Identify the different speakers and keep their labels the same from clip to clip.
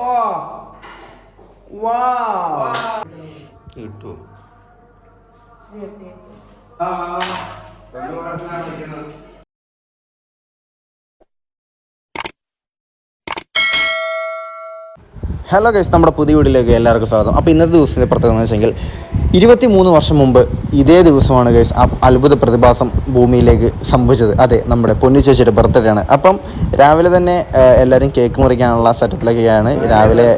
Speaker 1: ഓ. വാ.
Speaker 2: കിട്ടുമോ hello guys നമ്മുടെ പുതിയ വീട്ടിലേക്ക് എല്ലാവർക്കും സ്വാഗതം. അപ്പോൾ ഇന്നത്തെ ദിവസത്തെ പ്രത്യേകത എന്ന് വെച്ചെങ്കിൽ ഇരുപത്തി മൂന്ന് വർഷം മുമ്പ് ഇതേ ദിവസമാണ് ഗൈസ് ആ അത്ഭുത പ്രതിഭാസം ഭൂമിയിലേക്ക് സംഭവിച്ചത്. അതെ നമ്മുടെ പൊന്നു ചേച്ചിയുടെ ബർത്ത്ഡേ ആണ്. അപ്പം രാവിലെ തന്നെ എല്ലാവരും കേക്ക് മുറിക്കാനുള്ള സെറ്റപ്പിലൊക്കെയാണ് രാവിലെ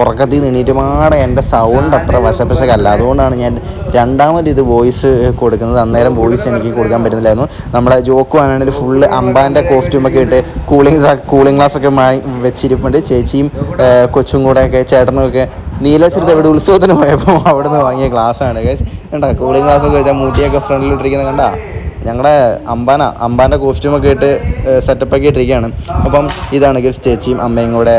Speaker 2: ഉറക്കത്തിൽ നിന്ന് എണീറ്റുമാടെ എന്റെ സൗണ്ട് അത്ര വശപ്പശകല്ല. അതുകൊണ്ടാണ് ഞാൻ രണ്ടാമത് ഇത് വോയിസ് കൊടുക്കുന്നത്. അന്നേരം വോയിസ് എനിക്ക് കൊടുക്കാൻ പറ്റുന്നില്ലായിരുന്നു. നമ്മുടെ ജോക്കു ആണെങ്കിൽ ഫുള്ള് അമ്പാന്റെ കോസ്റ്റ്യൂമൊക്കെ ഇട്ട് കൂളിംഗ് കൂളിംഗ് ഗ്ലാസ് ഒക്കെ വെച്ചിരിപ്പുണ്ട്. ചേച്ചിയും കൊച്ചും കൂടെ ഒക്കെ ചേട്ടനും ഒക്കെ നീലേശ്വരത്ത് എവിടെ ഉത്സവത്തിന് പോയപ്പോൾ അവിടെ നിന്ന് വാങ്ങിയ ഗ്ലാസ്സാണ് കേസ് കണ്ടാ കൂളിംഗ് ഗ്ലാസ് ഒക്കെ വെച്ചാൽ ഫ്രണ്ടിൽ ഫ്രണ്ടിലിട്ടിരിക്കുന്നത് കണ്ടാ? ഞങ്ങളുടെ അമ്പാന അമ്പാന്റെ കോസ്റ്റ്യൂമൊക്കെ ഇട്ട് സെറ്റപ്പൊക്കെ ഇട്ടിരിക്കുകയാണ് അപ്പം ഇതാണ് ഗിഫ്റ്റ് ചേച്ചിയും അമ്മയും കൂടെ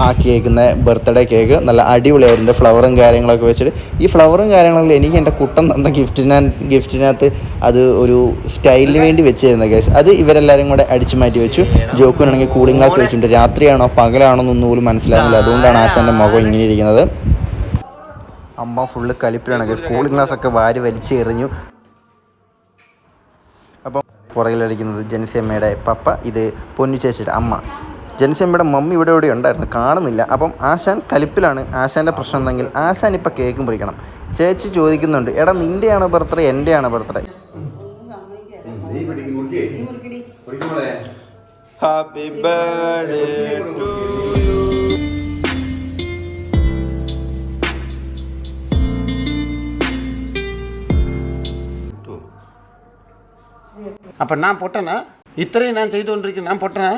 Speaker 2: ആ, കേക്കുന്ന ബർത്ത്ഡേ കേക്ക് നല്ല അടിപൊളിയായിരുന്നു ഫ്ലവറും കാര്യങ്ങളൊക്കെ വെച്ചിട്ട്. ഈ ഫ്ലവറും കാര്യങ്ങളൊക്കെ എനിക്ക് എന്റെ കുട്ടൻ തന്ന ഗിഫ്റ്റിന ഗിഫ്റ്റിനകത്ത് അത് ഒരു സ്റ്റൈലിന് വേണ്ടി വെച്ചിരുന്ന കേസ് അത് ഇവരെല്ലാവരും കൂടെ അടിച്ചു മാറ്റി വെച്ചു. ജോക്കുനാണെങ്കിൽ കൂളിംഗ് ഗ്ലാസ് വെച്ചിട്ടുണ്ട്. രാത്രിയാണോ പകലാണോ എന്നൊന്നും പോലും മനസ്സിലാകുന്നില്ല അതുകൊണ്ടാണ് ആശാന്റെ മുഖം ഇങ്ങനെ ഇരിക്കുന്നത് അമ്മ ഫുള്ള് കലിപ്പിലാണ് കേസ് കൂളിംഗ് ഗ്ലാസ് ഒക്കെ വാരി വലിച്ച് എറിഞ്ഞു. അപ്പം പുറകിലടിക്കുന്നത് ജനസിയമ്മയുടെ പപ്പ. ഇത് പൊന്നു ചേച്ചിയുടെ അമ്മ. ജനസേമ്മയുടെ മമ്മി ഇവിടെ ഇവിടെ ഉണ്ടായിരുന്നു കാണുന്നില്ല അപ്പം ആശാൻ കലിപ്പിലാണ് ആശാൻ്റെ പ്രശ്നം എന്തെങ്കിൽ ആശാൻ ഇപ്പം കേക്ക് മുറിക്കണം ചേച്ചി ചോദിക്കുന്നുണ്ട് എടാ നിൻ്റെയാണോ birthday എൻ്റെയാണോ birthday happy birthday to you
Speaker 3: அப்ப நான் பொட்டனா இத்தனையும் நான் செய்து கொண்டிருக்கேன் நான் பொட்டனா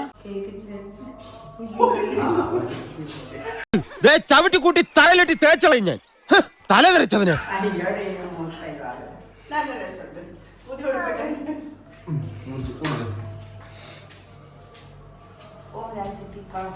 Speaker 4: ചവിട്ടി കൂട്ടി തലയിലിട്ട് തേച്ചളയും ഞാൻ ഹ്, തല തെറിച്ചവന്
Speaker 1: നല്ല രസമുണ്ട് പുതിയ ഉടുപ്പിട്ടുണ്ട് ഓ ഞാൻ ചേച്ചി കാണാം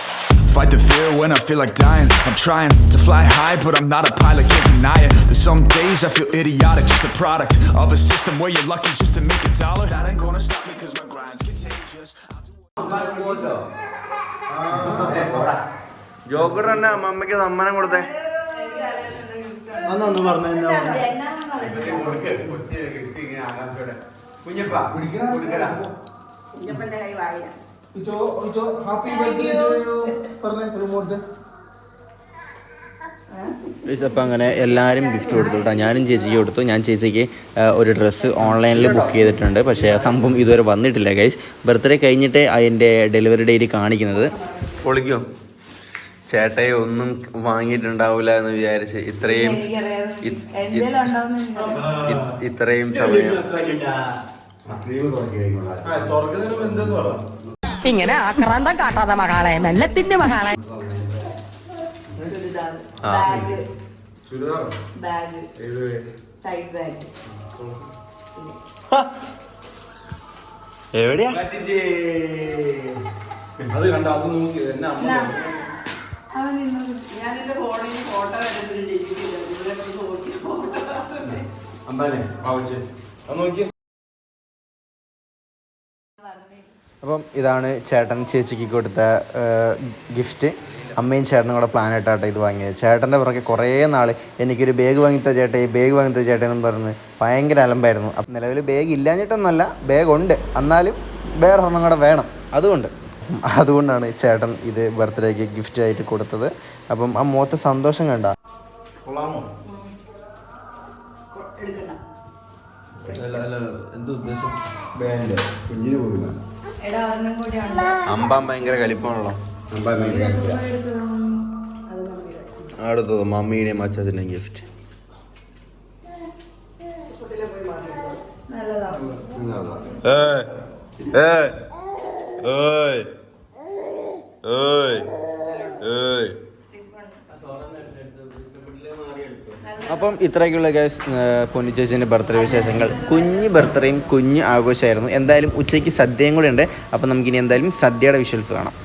Speaker 5: Fight the fear when I feel like dying. I'm trying to fly high, but I'm not a pilot, can't deny it. There's some days I feel idiotic, just a product of a system where you're lucky just to make a dollar. That ain't gonna stop me, cause my grind's contagious.
Speaker 2: Joker തന്നെ അമ്മയ്ക്ക് സമ്മാനം കൊടുത്തേ
Speaker 3: അന്നൊന്ന് പറഞ്ഞു
Speaker 1: കുഞ്ഞപ്പന്റെ കൈ വായില
Speaker 3: happy birthday പറഞ്ഞേ ഒരു മോർത്ത്
Speaker 2: അപ്പം അങ്ങനെ എല്ലാവരും ഗിഫ്റ്റ് കൊടുത്തു കേട്ടോ. ഞാനും ചേച്ചിക്ക് കൊടുത്തു. ഞാൻ ചേച്ചിക്ക് ഒരു ഡ്രസ്സ് ഓൺലൈനിൽ ബുക്ക് ചെയ്തിട്ടുണ്ട്. പക്ഷേ ആ സംഭവം ഇതുവരെ വന്നിട്ടില്ല ഗൈസ്. ബർത്ത്ഡേ കഴിഞ്ഞിട്ട് അതിന്റെ ഡെലിവറി ഡേറ്റ് കാണിക്കുന്നത്. പൊളിക്കോ? ചേട്ടയെ ഒന്നും വാങ്ങിയിട്ടുണ്ടാവില്ല എന്ന് വിചാരിച്ച് ഇത്രയും ഇത്രയും സമയം.
Speaker 6: ഇങ്ങനെ ആക്രാന്തം കാട്ടാത്ത മകളെ മെല്ലത്തിന്റെ മകളെ.
Speaker 2: ആ.
Speaker 1: ബാഗ്. ബാഗ്. Side bag.
Speaker 2: എവിടെയാ?
Speaker 3: അത് കണ്ട? അത് നോക്കി. എന്നെ അമ്മ
Speaker 1: ഞാൻ എന്റെ ഫോണിൽ ഫോട്ടോ
Speaker 3: ആവശ്യ അത് നോക്കി.
Speaker 2: അപ്പം ഇതാണ് ചേട്ടൻ ചേച്ചിക്ക് കൊടുത്ത ഗിഫ്റ്റ്. അമ്മയും ചേട്ടനും കൂടെ പ്ലാൻ ആയിട്ടാട്ടെ ഇത് വാങ്ങിയത്. ചേട്ടന്റെ പുറകെ കുറേ നാൾ എനിക്കൊരു ബാഗ് വാങ്ങിത്ത ചേട്ടേ ബാഗ് വാങ്ങിത്ത ചേട്ടേ എന്ന് പറഞ്ഞ് ഭയങ്കര അലമ്പായിരുന്നു. അപ്പം നിലവിൽ ബാഗ് ഇല്ലാഞ്ഞിട്ടൊന്നുമല്ല ബാഗ് ഉണ്ട്. എന്നാലും വേറെ ഒരെണ്ണം കൂടെ വേണം. അതുകൊണ്ട്. അതുകൊണ്ടാണ് ചേട്ടൻ ഇത് ബർത്ത്ഡേക്ക് ഗിഫ്റ്റ് ആയിട്ട് കൊടുത്തത്. അപ്പം ആ മുഖത്തെ സന്തോഷം കണ്ട.
Speaker 3: കൊള്ളാമോ?
Speaker 1: എടുക്കണം
Speaker 3: എന്ത് ഉദ്ദേശം?
Speaker 2: അമ്പാൻ ഭയങ്കര കലിപ്പാണല്ലോ അടുത്തത് മമ്മീനെയും അച്ചാച്ചന്റെയും ഗിഫ്റ്റ് ഏയ് ഏയ് ഏയ് ഏയ്. അപ്പം ഇത്രയൊക്കെയുള്ള ഗൈസ് പൊന്നു ചേച്ചീന്റെ ബർത്ത്ഡേ വിശേഷങ്ങൾ. കുഞ്ഞ് ബർത്ത്ഡേയും കുഞ്ഞ് ആഘോഷമായിരുന്നു. എന്തായാലും ഉച്ചയ്ക്ക് സദ്യയും കൂടെ ഉണ്ട്. അപ്പം നമുക്കിനി എന്തായാലും സദ്യയുടെ വിഷ്വൽസ് കാണാം.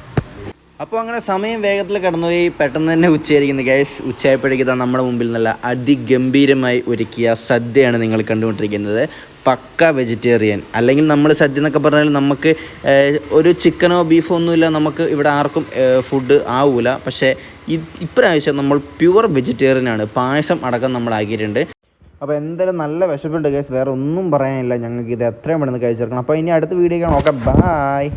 Speaker 2: അപ്പോൾ അങ്ങനെ സമയം വേഗത്തിൽ കടന്നുപോയി. പെട്ടെന്ന് തന്നെ ഉച്ചയായിരിക്കുന്നു ഗൈസ് ഉച്ചയായപ്പോഴേക്ക് നമ്മുടെ മുമ്പിൽ നല്ല അതിഗംഭീരമായി ഒരുക്കിയ സദ്യയാണ് നിങ്ങൾ കണ്ടുകൊണ്ടിരിക്കുന്നത്. പക്ക വെജിറ്റേറിയൻ. അല്ലെങ്കിൽ നമ്മൾ സദ്യ എന്നൊക്കെ പറഞ്ഞാൽ നമുക്ക് ഒരു ചിക്കനോ ബീഫോ ഒന്നുമില്ല. നമുക്ക് ഇവിടെ ആർക്കും ഫുഡ് ആവൂല. പക്ഷേ ഇപ്രാവശ്യം നമ്മൾ പ്യുവർ വെജിറ്റേറിയൻ ആണ്. പായസം അടക്കം നമ്മൾ ആക്കിയിട്ടുണ്ട്. അപ്പോൾ എന്തായാലും നല്ല വിശപ്പുണ്ട് ഗൈസ് വേറെ ഒന്നും പറയാനില്ല. ഞങ്ങൾക്ക് ഇത് എത്രയും പെട്ടെന്ന് കഴിച്ചെടുക്കണം. അപ്പോൾ ഇനി അടുത്ത വീഡിയോ കാണാം. Okay bye